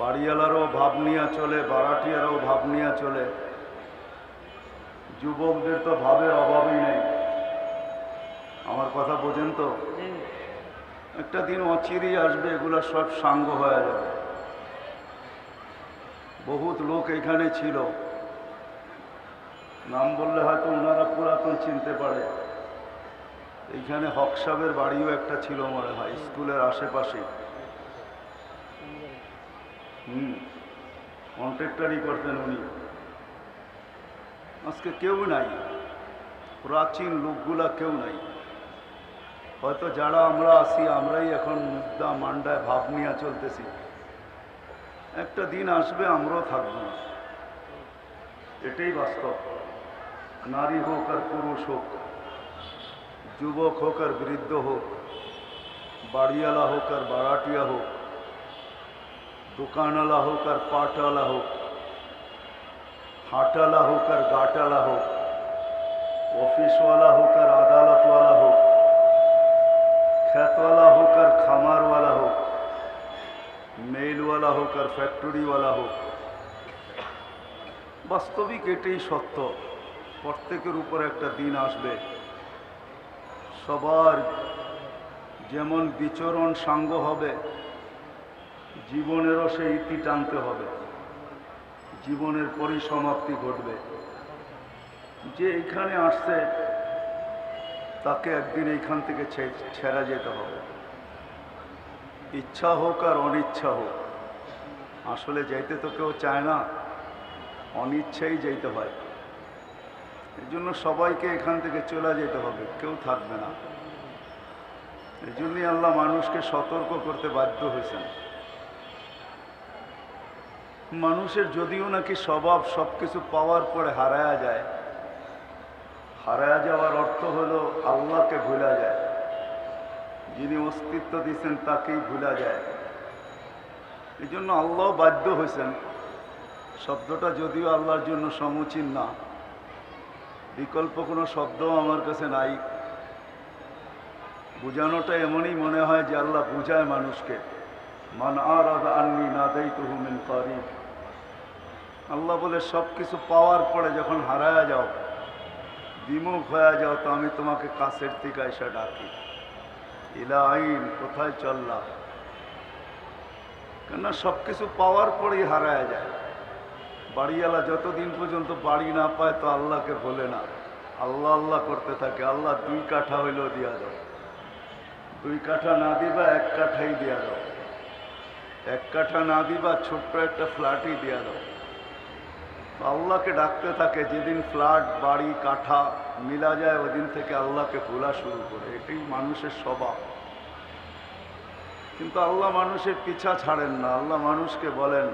বাড়িওয়ালারও ভাব নিয়ে চলে বারাটিয়ারও ভাব নিয়ে চলে। যুবকদের তো ভাবের অভাবই নেই। আমার কথা বোঝেন তো? একটা দিন অচিরেই আসবে এগুলো সব সাঙ্গ হয়ে যাবে। বহুত লোক এখানে ছিল। নাম বললে হয়তো ওনারা পুরাতন চিনতে পারে। এইখানে হক সাহেবের বাড়িও একটা ছিল মনে হয় স্কুলের আশেপাশে। হুম। করতেন উনি। আজকে কেউ নাই। প্রাচীন লোকগুলা কেউ নাই। হয়তো যারা আমরা আসি আমরাই এখন মুদ্রা মান্ডায় ভাব নিয়ে চলতেছি। একটা দিন আসবে, আমরাও থাকব। না এটাই বাস্তব। নারী হোক আর পুরুষ হোক, যুবক হোক আর বৃদ্ধ হোক, বাড়িওয়ালা হোক আর বারাটিয়া হোক দোকানওয়ালা হোক আর পাটওয়ালা হোক হাটওয়ালা হোক আর গাটওয়ালা হোক অফিসওয়ালা হোক আর আদালতওয়ালা হোক খ্যাতওয়ালা হোক আর খামারওয়ালা হোক মেইলওয়ালা হোক আর ফ্যাক্টরিওয়ালা হোক বাস্তবিক এটাই সত্য প্রত্যেকের উপর একটা দিন আসবে সবার যেমন বিচরণ সাঙ্গ হবে জীবনেরও সেই ইতি টানতে হবে। জীবনের পরিসমাপ্তি ঘটবে। যে এখানে আসছে, তাকে একদিন এইখান থেকে ছেড়া যেতে হবে। ইচ্ছা হোক আর অনিচ্ছা হোক, আসলে যাইতে তো কেউ চায় না, অনিচ্ছাই যাইতে হয়। এই জন্য সবাইকে এখান থেকে চলে যেতে হবে, কেউ থাকবে না। এই জন্যই আল্লাহ মানুষকে সতর্ক করতে বাধ্য হয়েছেন। মানুষের যদিও নাকি স্বভাব সব কিছু পাওয়ার পরে হারায়া যায়। হারায়া যাওয়ার অর্থ হলো আল্লাহকে ভুলা যায়। যিনি অস্তিত্ব দিয়েছেন তাকেই ভুলা যায়। এই জন্য আল্লাহ বাধ্য হয়েছেন। শব্দটা যদিও আল্লাহর জন্য সমুচীন না। বিকল্প কোনো শব্দও আমার কাছে নাই। বোঝানোটা এমনই মনে হয় যে আল্লাহ বুঝায় মানুষকে। মান আর আন্নি না দেই তুহুমিন করিব। আল্লাহ বলে সব কিছু পাওয়ার পরে যখন হারায়া যাও, বিমুখ হয়ে যাও, তো আমি তোমাকে কাছের থেকে এসে ডাকি। ইলা আইন কোথায় চললা? কেননা সব কিছু পাওয়ার পরেই হারায়া যায়। বাড়িওয়ালা যতদিন পর্যন্ত বাড়ি না পায়, তো আল্লাহকে বলে না। আল্লাহ আল্লাহ করতে থাকে। আল্লাহ দুই কাঠা হইলেও দিয়া দাও। দুই কাঠা না দিবা, এক কাঠাই দিয়া দাও। এক কাঠা না দিবা, ছোট্ট একটা ফ্ল্যাটই দিয়া দাও। আল্লাহকে ডাকতে থাকে, যেদিন ফ্ল্যাট, বাড়ি, কাঠা মিলা যায়, ওদিন থেকে আল্লাহকে ভোলা শুরু করে। এটাই মানুষের স্বভাব। কিন্তু আল্লাহ মানুষের পিছা ছাড়েন না। আল্লাহ মানুষকে বলেন,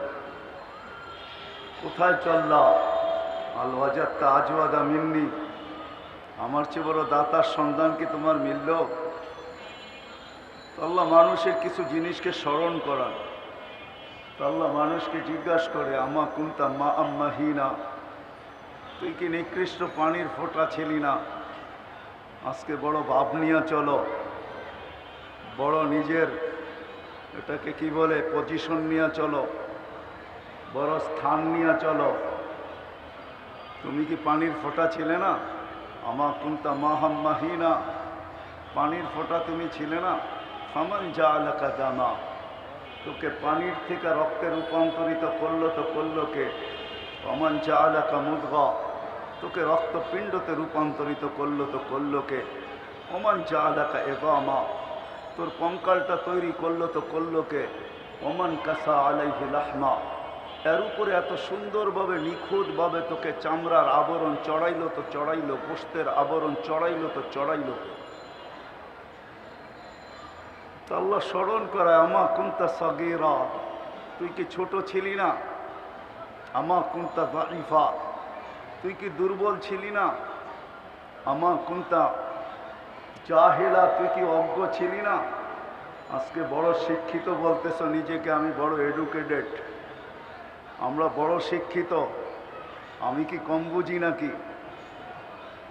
কোথায় চললা আল ওয়াজাত্তা আজওয়াদা মিন্নি। আমার চেয়ে বড় দাতার সন্ধান কি তোমার মিলল? আল্লাহ মানুষের কিছু জিনিসকে স্মরণ করান। তো আল্লাহ মানুষকে জিজ্ঞাসা করে আমা কুন্তা, মা আম্মা হিনা? তুই কি নিকৃষ্ট পানির ফোঁটা ছিলি না? আজকে বড় ভাব নিয়ে চলো। বড় নিজের, এটাকে কি বলে পজিশন নিয়ে চলো। বড় স্থান নিয়ে চলো। তুমি কি পানির ফোঁটা ছিলে না? আমা কুন্তা মাহাম্মাহিনা পানির ফোঁটা তুমি ছিলে না? ফামান যা এলাকা জানা তোকে পানির থেকে রক্তে রূপান্তরিত করল তো করল কে? অমান যা এলাকা মুদগা। তোকে রক্তপিণ্ডতে রূপান্তরিত করল তো করল কে? অমান যা এলাকা এগামা। তোর কঙ্কালটা তৈরি করল তো করল কে? ওমান কাসা আলাইহি লাহমা। এর উপরে এত সুন্দরভাবে, নিখুঁতভাবে তোকে চামড়ার আবরণ চড়াইলো তো চড়াইলো গোস্তের আবরণ চড়াইলো তো চড়াইলো তো আল্লাহ স্মরণ করে আমা কুন্তা সগিরা। তুই কি ছোট ছিলি না? আমা কুন্তা দাইফা তুই কি দুর্বল ছিলি না? আমা কুন্তা জাহেলা। তুই কি অজ্ঞ ছিলি না? আজকে বড় শিক্ষিত বলতেছ, নিজেকে আমি বড় এডুকেটেড। আমরা বড় শিক্ষিত। আমি কি কম বুঝি নাকি?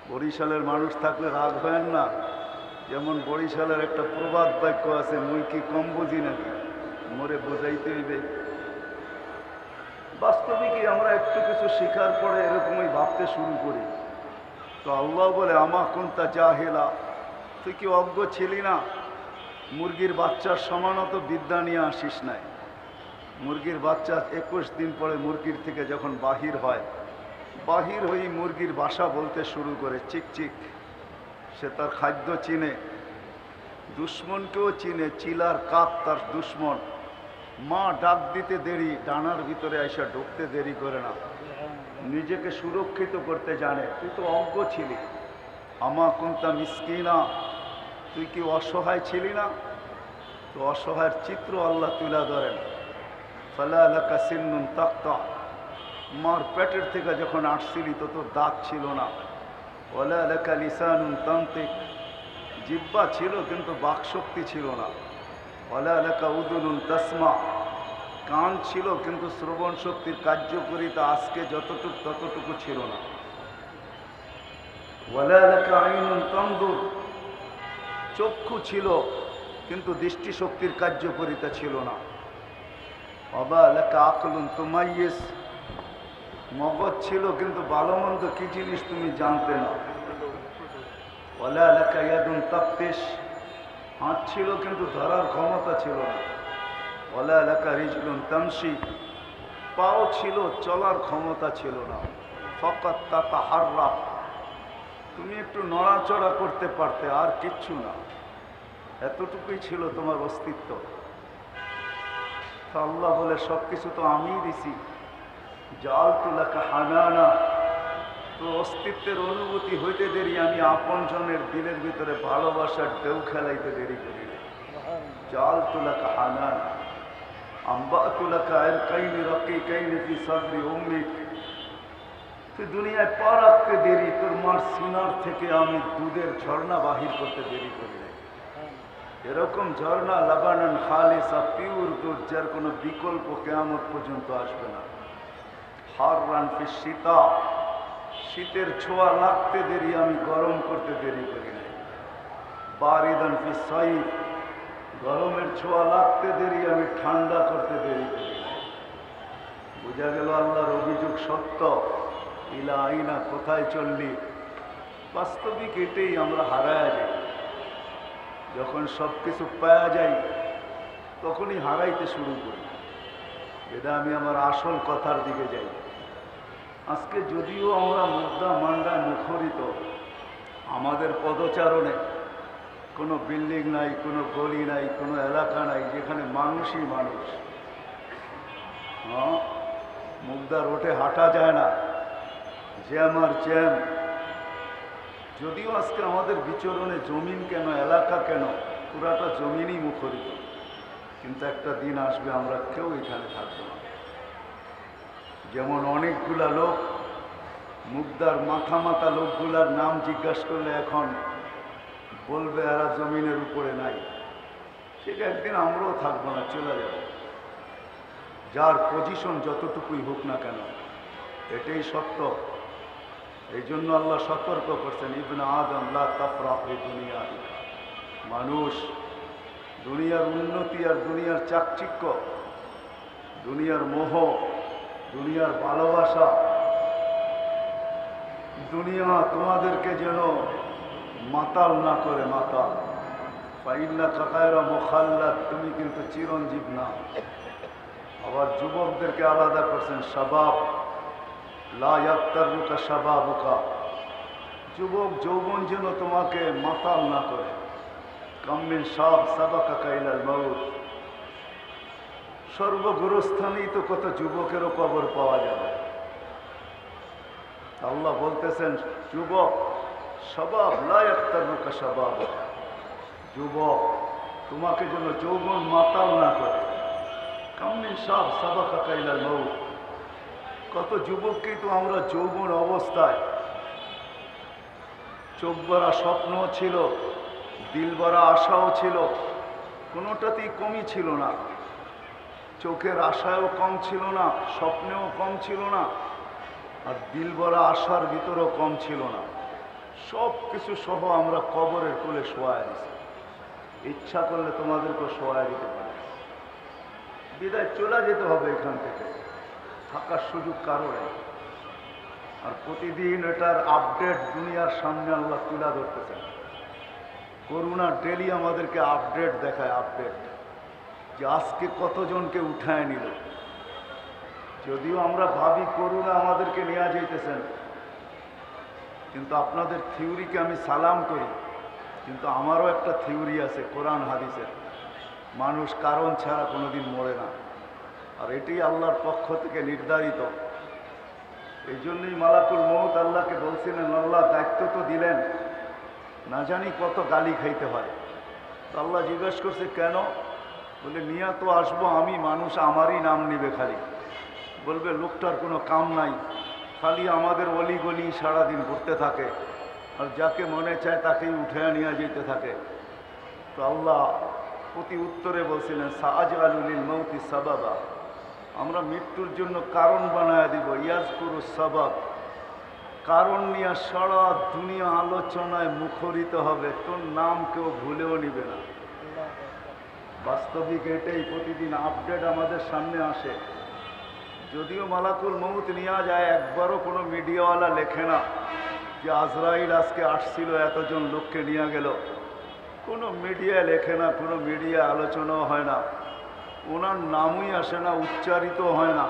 বরিশালের মানুষ থাকলে রাগ হয় না। যেমন বরিশালের একটা প্রবাদ বাক্য আছে, মুই কি কম বুঝি নাকি? মোরে বোঝাইতে হইবে। বাস্তবিকই আমরা একটু কিছু শিকার করে এরকমই ভাবতে শুরু করি? তো আল্লাহ বলে, আমা কোনটা জাহেলা? তুই কি অজ্ঞ ছিলি না? মুরগির বাচ্চার সমানত বিদ্যা নিয়ে আসিস নাই। মুরগির বাচ্চা একুশ দিন পরে মুরগির থেকে যখন বাহির হয়, বাহির হয়ে মুরগির বাসা বলতে শুরু করে, চিক চিক। সে তার খাদ্য চিনে। দুশ্মনকেও চিনে, চিলার কাক তার দুশ্মন। মা ডাক দিতে দেরি, ডানার ভিতরে এসে ঢুকতে দেরি করে না। নিজেকে সুরক্ষিত করতে জানে, তুই তো অজ্ঞ ছিলি। আমা কুন্তা মিসকিনা। তুই কি অসহায় ছিলি না? তো অসহায়ের চিত্র আল্লাহ তুলে ধরেন। ফালা এলাকা সিন্নুন তাক্তা। মার পেটের থেকে যখন আসছিলি, তো তোর দাঁত ছিল না। ওলা এলাকা লিসানুন তান্ত্রিক জিব্বা ছিল, কিন্তু বাকশক্তি ছিল না। ওলা এলাকা উদুনুন তসমা। কান ছিল, কিন্তু শ্রবণ শক্তির কার্যকরিতা আজকে যতটুকু ততটুকু ছিল না। ওলা এলাকা আইনুন তন্দুর চক্ষু ছিল, কিন্তু দৃষ্টিশক্তির কার্যকরিতা ছিল না। অবা এলাকা আকলুন তোমাইয়েস। মগজ ছিল, কিন্তু ভালো মন্দ কি জিনিস তুমি জানতে না। ওলা এলাকা ইয়াদুন তাপ্তেশ হাত ছিল, কিন্তু ধরার ক্ষমতা ছিল না। ওলা এলাকা রিজলুন তামসি পাও ছিল, চলার ক্ষমতা ছিল না। ফকাত তাতা হাররা তুমি একটু নড়াচড়া করতে পারতে, আর কিচ্ছু না। এতটুকুই ছিল তোমার অস্তিত্ব। আল্লাহ বলে সব কিছু তো আমিই দিছি। অস্তিত্বের অনুভূতি হইতে দেরি, আমি আপন জনের দিলের ভিতরে ভালোবাসার ঢেউ খেলাইতে দেরি করি। জাল তুলাকা হানানা। আম্বা তুলাকা এর কাইনি রকি কাইনি ফি সাদরি উম্মিক তুই দুনিয়ায় পা রাখতে দেরি, তোর মার সিনার থেকে আমি দুধের ঝর্ণা বাহির করতে দেরি করি এরকম ঝর্ণা লাবানন খালিসা, পিওর দুধ, যার কোনো বিকল্প কেয়ামত পর্যন্ত আসবে না। সীতা শীতের ছোঁয়া লাগতে দেরি, আমি গরম করতে দেরি করি নাই। বারিদান ফি গরমের ছোঁয়া লাগতে দেরি, আমি ঠান্ডা করতে দেরি করি নাই। বোঝা গেল আল্লাহর অভিযোগ সত্য ইলা আইনা কোথায় চললি? বাস্তবিক এটাই আমরা হারায় যাই। যখন সব কিছু পাওয়া যায়, তখনই হারাইতে শুরু করি। এটা আমি আমার আসল কথার দিকে যাই। আজকে যদিও আমরা মুদ্রা মান্ডায় মুখরিত, আমাদের পদচারণে কোনো বিল্ডিং নাই, কোনো গলি নাই, কোনো এলাকা নাই যেখানে মানুষই মানুষ। হ্যাঁ মুগদা রোডে হাঁটা যায় না। জ্যাম আর জ্যাম। যদিও আজকে আমাদের বিচরণে জমিন কেন, এলাকা কেন, পুরাটা জমিনই মুখরিত। কিন্তু একটা দিন আসবে, আমরা কেউ এখানে থাকব না। যেমন অনেকগুলা লোক, মুগদার মাথা মাথা লোকগুলার নাম জিজ্ঞাসা করলে এখন বলবে এরা জমিনের উপরে নাই। সেটা একদিন আমরাও থাকব না, চলে যাব। যার পজিশন যতটুকুই হোক না কেন, এটাই সত্য। এই জন্য আল্লাহ সতর্ক করছেন, ইবন আদম, লা তাফরাহ এই দুনিয়া মানুষ দুনিয়ার উন্নতি আর দুনিয়ার চাকচিক্য, দুনিয়ার মোহ দুনিয়ার ভালোবাসা। দুনিয়া তোমাদেরকে যেন মাতাল না করে মাতাল। ফাইল্লা কাকায়রা মোখাল্লাদ, তুমি কিন্তু চিরঞ্জীব না। আবার যুবকদেরকে আলাদা করছেন সবাব লায়াত্তারুকা সাবাবুকা যুবক যৌবন যেন তোমাকে মাতাল না করে। কাম্মিন সাব সাবাকা কাইলাল মাউত। সর্বগুরুস্থানেই তো কত যুবকেরও কবর পাওয়া যাবে। আল্লাহ বলতেছেন, যুবক, স্বভাব সবাব লায়াত্তারুকা সাবাব যুবক, তোমাকে যেন যৌবন মাতাল না করে। কাম্মিন সাব সাবাকা কাইলাল নৌ কত যুবককেই তো আমরা যৌবন অবস্থায়। চোখ ভরা স্বপ্নও ছিল, দিল ভরা আশাও ছিল, কোনোটাতেই কমই ছিল না। চোখের আশায়ও কম ছিল না, স্বপ্নেও কম ছিল না, আর দিল ভরা আশার ভিতরেও কম ছিল না। সব কিছু সহ আমরা কবরের কোলে শোয়া দিছি। ইচ্ছা করলে তোমাদেরকে শোয়া দিতে পারে। বিদায়, চলে যেতে হবে এখান থেকে। থাকার সুযোগ কারও নেই। আর প্রতিদিন এটার আপডেট দুনিয়ার সামনে আল্লাহ তুলে ধরতেছেন। করুণা ডেলি আমাদেরকে আপডেট দেখায়, আপডেট। যে আজকে কতজনকে উঠায় নিল? যদিও আমরা ভাবি করোনা আমাদেরকে নেওয়া যাইতেছেন, কিন্তু আপনাদের থিওরিকে আমি সালাম করি। কিন্তু আমারও একটা থিওরি আছে, কোরআন হাদিসের। মানুষ কারণ ছাড়া কোনোদিন মরে না। আর এটি আল্লাহর পক্ষ থেকে নির্ধারিত। এই জন্যই মালাকুল মৌত আল্লাহকে বলছিলেন, আল্লাহ দায়িত্ব তো দিলেন, না জানি কত গালি খাইতে হয়। তো আল্লাহ জিজ্ঞেস করছে, কেন? বলে, নিয়া তো আসব আমি, মানুষ আমারই নাম নিবে খালি। বলবে, লোকটার কোনো কাম নাই, খালি আমাদের অলি গলি সারাদিন ঘুরতে থাকে, আর যাকে মনে চায় তাকেই উঠে নিয়ে যেতে থাকে। তো আল্লাহ প্রতি উত্তরে বলছিলেন সাজ আলুলিল মৌতি সাবাবা। আমরা মৃত্যুর জন্য কারণ বানায় দিব ইয়াজ করু সবাব। কারণ নিয়ে সারা দুনিয়া আলোচনায় মুখরিত হবে, তোর নাম কেউ ভুলেও নিবে না। বাস্তবিক এটাই প্রতিদিন আপডেট আমাদের সামনে আসে। যদিও মালাকুল মৌত নেওয়া যায়, একবারও কোনো মিডিয়াওয়ালা লেখে না যে আজরাইল আজকে আসছিল, এতজন লোককে নিয়ে গেল। কোনো মিডিয়া লেখে না, কোনো মিডিয়া আলোচনাও হয় না। ওনার নামই আসে না উচ্চারিত হয় না।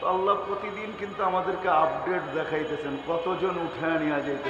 তো আল্লাহ প্রতিদিন কিন্তু আমাদেরকে আপডেট দেখাইতেছেন, কতজন উঠে নিয়ে যাইতেছে